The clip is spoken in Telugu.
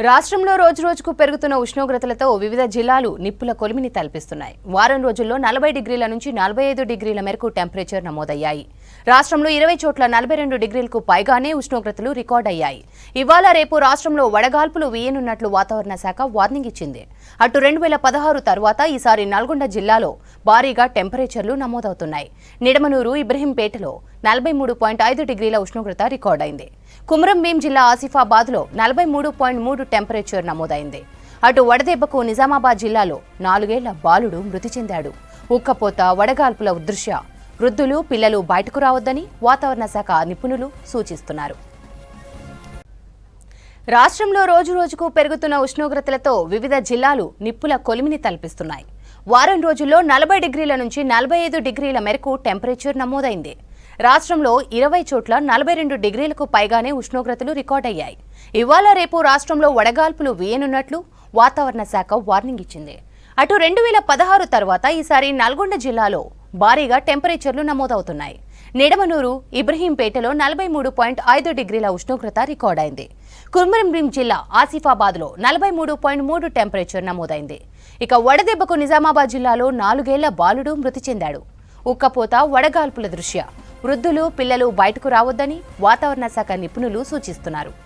రాష్ట్రంలో రోజురోజుకు పెరుగుతున్న ఉష్ణోగ్రతలతో వివిధ జిల్లాలు నిప్పుల కొలిమిని తలపిస్తున్నాయి. వారం రోజుల్లో నలభై డిగ్రీల నుంచి నలభై ఐదు డిగ్రీల మేరకు టెంపరేచర్ నమోదయ్యాయి. రాష్ట్రంలో ఇరవై చోట్ల నలభై రెండు డిగ్రీలకు పైగానే ఉష్ణోగ్రతలు రికార్డయ్యాయి ఇవాళ రేపు రాష్ట్రంలో వడగాల్పులు వీయనున్నట్లు వాతావరణ శాఖ వార్నింగ్ ఇచ్చింది. అటు రెండు వేల పదహారు తర్వాత ఈసారి నల్గొండ జిల్లాలో భారీగా టెంపరేచర్లు నమోదవుతున్నాయి. నిడమనూరు ఇబ్రహీంపేటలో నలభై మూడు పాయింట్ ఐదు డిగ్రీల ఉష్ణోగ్రత రికార్డైంది కుమరంభీం జిల్లా ఆసిఫాబాద్లో నలభై మూడు పాయింట్ మూడు టెంపరేచర్ నమోదైంది. అటు వడదెబ్బకు నిజామాబాద్ జిల్లాలో నాలుగేళ్ళ బాలుడు మృతి చెందాడు. ఉక్కపోత వడగాల్పుల దృశ్య వృద్ధులు పిల్లలు బయటకు రావద్దని వాతావరణ శాఖ నిపుణులు సూచిస్తున్నారు. రాష్ట్రంలో రోజురోజుకు పెరుగుతున్న ఉష్ణోగ్రతలతో వివిధ జిల్లాలు నిప్పుల కొలిమిని తలపిస్తున్నాయి. వారం రోజుల్లో నలభై డిగ్రీల నుంచి నలభై ఐదు డిగ్రీల మేరకు టెంపరేచర్ నమోదైంది. రాష్ట్రంలో ఇరవై చోట్ల నలభై రెండు డిగ్రీలకు పైగానే ఉష్ణోగ్రతలు రికార్డయ్యాయి ఇవాళ రేపు రాష్ట్రంలో వడగాల్పులు వీయనున్నట్లు వాతావరణ శాఖ వార్నింగ్ ఇచ్చింది. అటు రెండు వేల పదహారు తర్వాత ఈసారి నల్గొండ జిల్లాలో భారీగా టెంపరేచర్లు నమోదవుతున్నాయి. నిడమనూరు ఇబ్రహీంపేటలో నలభై మూడు పాయింట్ ఐదు డిగ్రీల ఉష్ణోగ్రత రికార్డైంది. కుర్మరంభీం జిల్లా ఆసిఫాబాద్లో నలభై మూడు పాయింట్ మూడు టెంపరేచర్ నమోదైంది. ఇక వడదెబ్బకు నిజామాబాద్ జిల్లాలో నాలుగేళ్ళ బాలుడు మృతి చెందాడు. ఉక్కపోత వడగాల్పుల దృశ్య వృద్ధులు పిల్లలు బయటకు రావద్దని వాతావరణ శాఖ నిపుణులు సూచిస్తున్నారు.